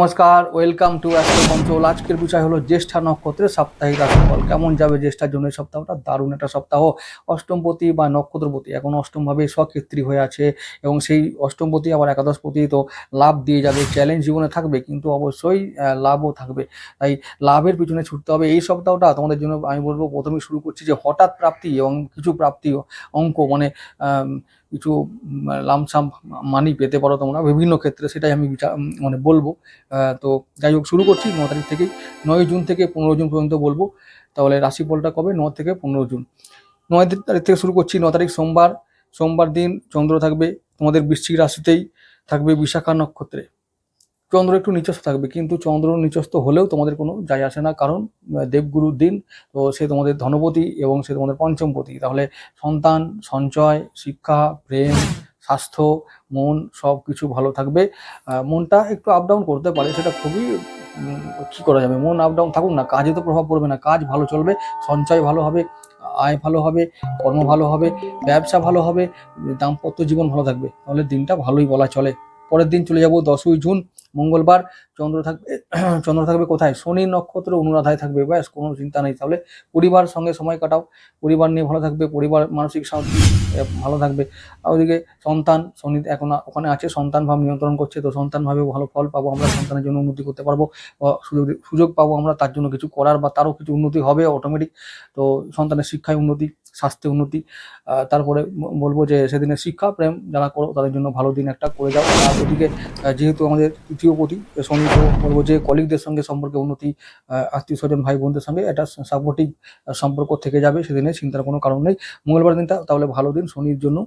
নমস্কার welcome to astro আজকের বিষয় হলো জ্যেষ্ঠা নক্ষত্রের সাপ্তাহিক রাশিফল। কেমন যাবে জ্যেষ্ঠার জন্য সপ্তাহটা? দারুণ একটা সপ্তাহ। অষ্টমপতি বা নক্ষত্রপতি এখন অষ্টমভাবে স্বক্ষেত্রী হয়ে আছে এবং সেই অষ্টমপতি আবার একাদশপতি, তো লাভ দিয়ে যাবে চ্যালেঞ্জ জীবনে থাকবে, কিন্তু অবশ্যই লাভও থাকবে। তাই লাভের পিছনে ছুটতে হবে। এই সপ্তাহটা তোমাদের জন্য আমি বলব প্রথমে শুরু করছি যে হঠাৎ প্রাপ্তি এবং কিছু প্রাপ্তি অঙ্ক মানে কিছু লামসাম মানি পেতে পারো তোমরা। বিভিন্ন ক্ষেত্রে সেটাই আমি মানে বলব। তো যাই হোক, শুরু করছি ন তারিখ থেকেই। নয় জুন থেকে পনেরো জুন পর্যন্ত বলব। তাহলে রাশিফলটা কবে? ন থেকে পনেরো জুন। নয় তারিখ থেকে শুরু করছি। ন তারিখ সোমবার। সোমবার দিন চন্দ্র থাকবে। তোমাদের বৃশ্চিক রাশিতেই থাকবে বিশাখা নক্ষত্রে। চন্দ্র একটু নিচস্থ থাকবে, কিন্তু চন্দ্র নিচস্থ হলেও তোমাদের কোনো যায় আসে না, কারণ দেবগুরুর দিন, তো সে তোমাদের ধনপতি এবং সে তোমাদের পঞ্চমপতি। তাহলে সন্তান, সঞ্চয়, শিক্ষা, প্রেম, স্বাস্থ্য, মন সব কিছু ভালো থাকবে। মনটা একটু আপ ডাউন করতে পারে, সেটা খুবই কী করা যাবে? মন আপ ডাউন থাকুক না, কাজে তো প্রভাব পড়বে না, কাজ ভালো চলবে, সঞ্চয় ভালো হবে, আয় ভালো হবে, কর্ম ভালো হবে, ব্যবসা ভালো হবে, দাম্পত্য জীবন ভালো থাকবে। তাহলে দিনটা ভালোই বলা চলে। পরের দিন চলে যাব দশই জুন। মঙ্গলবার চন্দ্র থাকবে চন্দ্র থাকবে কোথায়? শনি নক্ষত্র অনুরাধায় থাকবে, ব্যাস, কোনো চিন্তা নেই। তাহলে পরিবার সঙ্গে সময় কাটাও। পরিবার নিয়ে ভালো থাকবে, পরিবার মানসিক শান্তি ভালো থাকবে। আর ওদিকে সন্তান, শনি এখন ওখানে আছে, সন্তান ভাব নিয়ন্ত্রণ করছে, তো সন্তান ভাবে ভালো ফল পাবো, আমরা সন্তানের জন্য উন্নতি করতে পারব সুযোগ সুযোগ পাবো আমরা, তার জন্য কিছু করার বা তারও কিছু উন্নতি হবে অটোমেটিক তো সন্তানের শিক্ষায় উন্নতি, স্বাস্থ্যে উন্নতি। তারপরে বলব যে সেদিনের শিক্ষা, প্রেম, যারা করো, তাদের জন্য ভালো দিন একটা করে যাও। আর ওদিকে যেহেতু আমাদের তৃতীয় প্রতি তো বলব যে কলিগদের সঙ্গে সম্পর্কে উন্নতি আত্মীয় স্বজন, ভাই বোনদের সঙ্গে একটা সাপোর্টিভ সম্পর্ক থেকে যাবে সেদিনে, চিন্তার কোনো কারণ নেই। মঙ্গলবার দিনটা, তাহলে ভালো দিন, শনির জন্য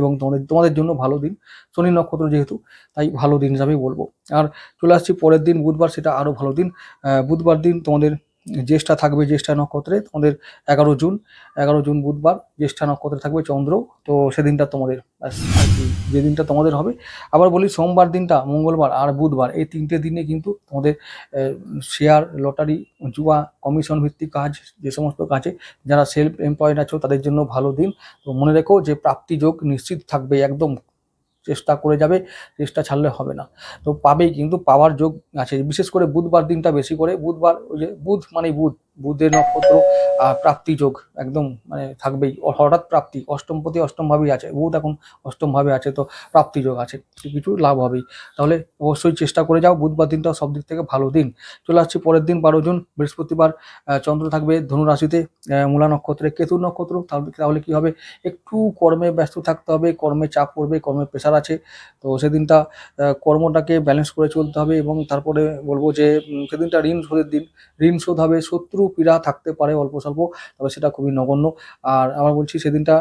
এবং তোমাদের তোমাদের জন্য ভালো দিন। শনি নক্ষত্র যেহেতু, তাই ভালো দিন হিসাবেই বলব। আর চলে আসছি পরের দিন, বুধবার সেটা আরও ভালো দিন। বুধবার দিন তোমাদের জ্যেষ্ঠা থাকবে জ্যেষ্ঠা নক্ষত্রে তোমাদের এগারো জুন এগারো জুন বুধবার জ্যেষ্ঠা নক্ষত্রে থাকবে চন্দ্র। তো সেদিনটা তোমাদের যে দিনটা তোমাদের হবে। আবার বলি সোমবার দিনটা, মঙ্গলবার আর বুধবার, এই তিনটে দিনে কিন্তু তোমাদের শেয়ার লটারি জুয়া কমিশন ভিত্তিক কাজ, যে সমস্ত কাজে যারা সেলফ এমপ্লয়েড আছো, তাদের জন্য ভালো দিন। তো মনে রেখো যে প্রাপ্তি যোগ নিশ্চিত থাকবে একদম চেষ্টা করে যাবে, চেষ্টা ছাড়লে হবে না। তো পাবেই, কিন্তু পাওয়ার যোগ আছে। বিশেষ করে বুধবার দিনটা বেশি করে, বুধবার ওই যে বুধ মানে বুধ। বুধের নক্ষত্র প্রাপ্তি যোগ একদম মানে থাকবেই। হঠাৎ প্রাপ্তি, অষ্টমপতি অষ্টমভাবেই আছে। বুধ এখন অষ্টমভাবে আছে, তো প্রাপ্তি যোগ আছে। কিছু লাভ হবেই। তাহলে অবশ্যই চেষ্টা করে যাও। বুধবার দিনটাও সব দিক থেকে ভালো দিন। চলে আসছি পরের দিন, বারো জুন, বৃহস্পতিবার। চন্দ্র থাকবে ধনু রাশিতে। মূলা নক্ষত্রে কেতু নক্ষত্র। তাহলে তাহলে কি হবে? একটু কর্মে ব্যস্ত থাকতে হবে, কর্মে চাপ পড়বে, কর্মে প্রেশার আছে। তো সেদিনটা কর্মটাকে ব্যালেন্স করে চলতে হবে এবং তারপরে বলব যে সেদিনটা ঋণ শোধের দিন। ঋণ শোধ হবে, শত্রু পীড়া থাকতে পারে, অল্প স্বল্প, তবে সেটা খুবই নগণ্য। আর আবার বলছি, সেদিনটা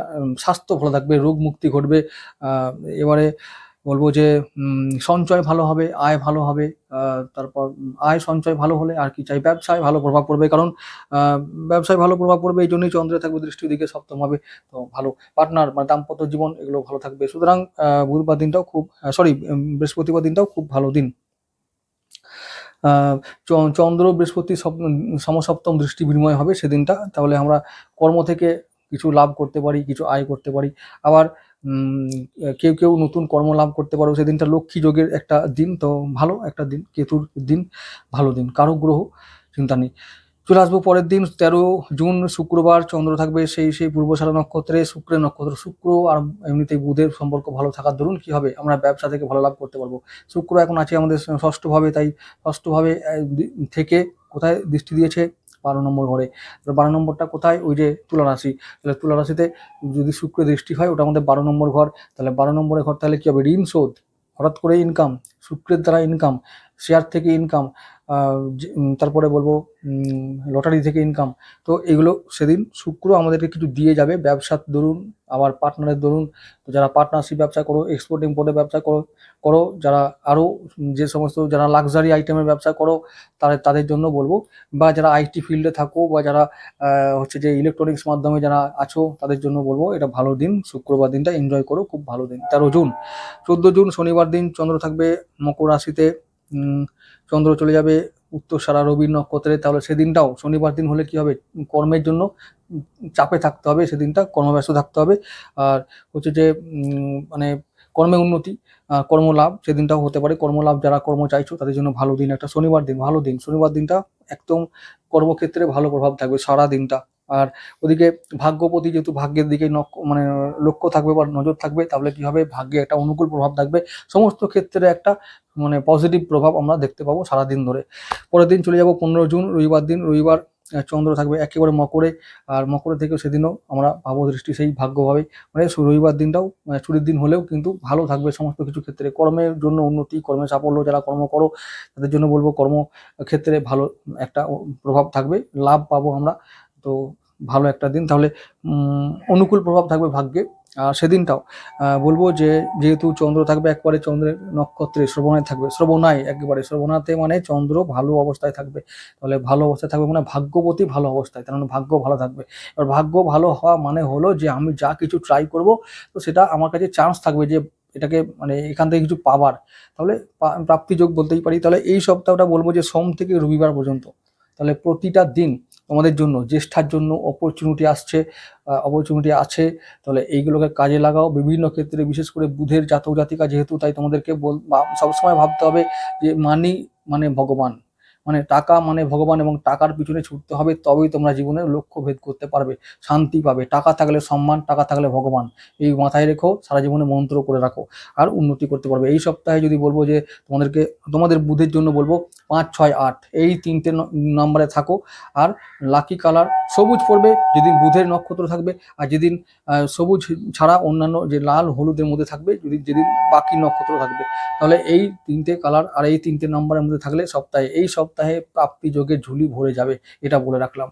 স্বাস্থ্য ভালো থাকবে রোগ মুক্তি ঘটবে এবারে বলব যে সঞ্চয় ভালো হবে, আয় ভালো হবে তারপর আয় সঞ্চয় ভালো হলে আর কি চাই? ব্যবসায় ভালো প্রভাব পড়বে, কারণ ব্যবসায় ভালো প্রভাব পড়বে, এই জন্যই চন্দ্রে থাকবে, দৃষ্টির দিকে সপ্তম হবে, তো ভালো। পার্টনার মানে দাম্পত্য জীবন, এগুলো ভালো থাকবে। সুতরাং বুধবার দিনটাও খুব সরি বৃহস্পতিবার দিনটাও খুব ভালো দিন। চন্দ্র, বৃহস্পতি সমসপ্তম দৃষ্টি বিনিময় হবে সেদিনটা। তাহলে আমরা কর্ম থেকে কিছু লাভ করতে পারি, কিছু আয় করতে পারি। আবার কেউ কেউ নতুন কর্ম লাভ করতে পারো। সেদিনটা লক্ষ্মী যোগের একটা দিন, তো ভালো একটা দিন, কেতুর দিন, ভালো দিন। কারও গ্রহ, চিন্তা নেই। চলে আসব পরের দিন, তেরো জুন, শুক্রবার, চন্দ্র থাকবে সেই সেই পূর্বশালা নক্ষত্রে, শুক্রের নক্ষত্র শুক্র, আর এমনিতেই বুধের সম্পর্ক ভালো থাকার দরুন কি হবে, আমরা ব্যবসা থেকে ভালো লাভ করতে পারব। শুক্র এখন আছে আমাদের ষষ্ঠভাবে, তাই ষষ্ঠভাবে থেকে কোথায় দৃষ্টি দিয়েছে? বারো নম্বর ঘরে। বারো নম্বরটা কোথায়? ওই যে তুলা রাশি তাহলে তুলা রাশিতে যদি শুক্র দৃষ্টি হয়, ওটা আমাদের বারো নম্বর ঘর। তাহলে বারো নম্বরের ঘর তাহলে কী হবে? ঋণ শোধ। হঠাৎ করে ইনকাম শুক্রের দ্বারা ইনকাম শেয়ার থেকে ইনকাম তারপরে বলব লটারি থেকে ইনকাম তো এগুলো সেদিন শুক্র আমাদেরকে কিছু দিয়ে যাবে। ব্যবসার দরুন আবার পার্টনারের দরুন, তো যারা পার্টনারশিপ ব্যবসা করো এক্সপোর্ট ইম্পোর্টের ব্যবসা করো করো, যারা আরও যে সমস্ত যারা লাক্সারি আইটেমের ব্যবসা করো, তাদের তাদের জন্য বলব, বা যারা আইটি ফিল্ডে থাকো, বা যারা হচ্ছে যে ইলেকট্রনিক্স মাধ্যমে যারা আছো, তাদের জন্য বলব, এটা ভালো দিন, শুক্রবার দিনটা এনজয় করো, খুব ভালো দিন। তেরো জুন, চোদ্দ জুন শনিবার দিন চন্দ্র থাকবে, মকর রাশিতে চন্দ্র চলে যাবে, উত্তর সারা রবি নক্ষত্রে, তাহলে সেদিনটাও, শনিবার দিন হলে কি হবে? কর্মের জন্য চাপে থাকতে হবে, সেদিনটা কর্মব্যস্ত থাকতে হবে। আর হচ্ছে যে মানে কর্মে উন্নতি কর্মলাভ সেদিনটাও হতে পারে। কর্মলাভ যারা কর্ম চাইছো, তাদের জন্য ভালো দিন। একটা শনিবার দিন, ভালো দিন। শনিবার দিনটা একদম কর্মক্ষেত্রে ভালো প্রভাব থাকবে, সারা দিনটা। আর ওদিকে ভাগ্যপতি যেহেতু ভাগ্যের দিকে মানে লক্ষ্য থাকবে বা নজর থাকবে, তাহলে কি হবে? ভাগ্যে একটা অনুকূল প্রভাব থাকবে। সমস্ত ক্ষেত্রে একটা মানে পজিটিভ প্রভাব আমরা দেখতে পাবো সারাদিন ধরে। পরের দিন চলে যাব পনেরো জুন, রবিবার দিন, রবিবার চন্দ্র থাকবে একেবারে মকরে। আর মকরে থেকেও সেদিনও আমরা ভাবো দৃষ্টি সেই ভাগ্যভাবে। মানে রবিবার দিনটাও মানে ছুটির দিন হলেও কিন্তু ভালো থাকবে সমস্ত কিছু ক্ষেত্রে। কর্মের জন্য উন্নতি কর্মে সাফল্য যারা কর্ম করো, তাদের জন্য বলব কর্ম ক্ষেত্রে ভালো একটা প্রভাব থাকবে। লাভ পাবো আমরা। তো ভালো একটা দিন। তাহলে অনুকূল প্রভাব থাকবে ভাগ্যে। আর সেদিনটাও বলব যে যেহেতু চন্দ্র থাকবে, একবারে চন্দ্রের নক্ষত্রে শ্রবণায় থাকবে। শ্রবণায় একেবারে, শ্রবণাতে মানে চন্দ্র ভালো অবস্থায় থাকবে। তাহলে ভালো অবস্থায় থাকবে মানে ভাগ্যবতী ভালো অবস্থায়, তার মানে ভাগ্য ভালো থাকবে। এবার ভাগ্য ভালো হওয়া মানে হলো যে আমি যা কিছু ট্রাই করব, তো সেটা আমার কাছে চান্স থাকবে যে এটাকে মানে এখান থেকে কিছু পাবার। তাহলে প্রাপ্তিযোগ বলতেই পারি। তাহলে এই সপ্তাহটা বলব যে সোম থেকে রবিবার পর্যন্ত। তাহলে প্রতিটা দিন তোমাদের জন্য, জ্যেষ্ঠার জন্য অপরচুনিটি আসছে অপরচুনিটি আছে, তাহলে এইগুলোকে কাজে লাগাও। বিভিন্ন ক্ষেত্রে বিশেষ করে বুধের জাতক জাতিকা যেহেতু, তাই তোমাদেরকে বল সবসময় ভাবতে হবে যে মানি মানে ভগবান। মানে টাকা মানে ভগবান এবং টাকার পিছনে ছুটতে হবে, তবেই তোমরা জীবনের লক্ষ্য ভেদ করতে পারবে, শান্তি পাবে। টাকা থাকলে সম্মান, টাকা থাকলে ভগবান। এই মাথায় রেখো, সারা জীবনে মন্ত্র করে রাখো আর উন্নতি করতে পারবে। এই সপ্তাহে যদি বলব যে তোমাদেরকে, তোমাদের বুধের জন্য বলব পাঁচ, ছয়, আট, এই তিনটে নম্বরে থাকো আর লাকি কালার সবুজ পড়বে, যেদিন বুধের নক্ষত্র থাকবে আর যেদিন সবুজ ছাড়া অন্যান্য যে লাল হলুদের মধ্যে থাকবে, যদি, যেদিন বাকি নক্ষত্র থাকবে। তাহলে এই তিনটে কালার আর এই তিনটে নম্বরের মধ্যে থাকলে সপ্তাহে, এই সপ্তাহে প্রাপ্তি যোগে ঝুলি ভরে যাবে এটা বলে রাখলাম।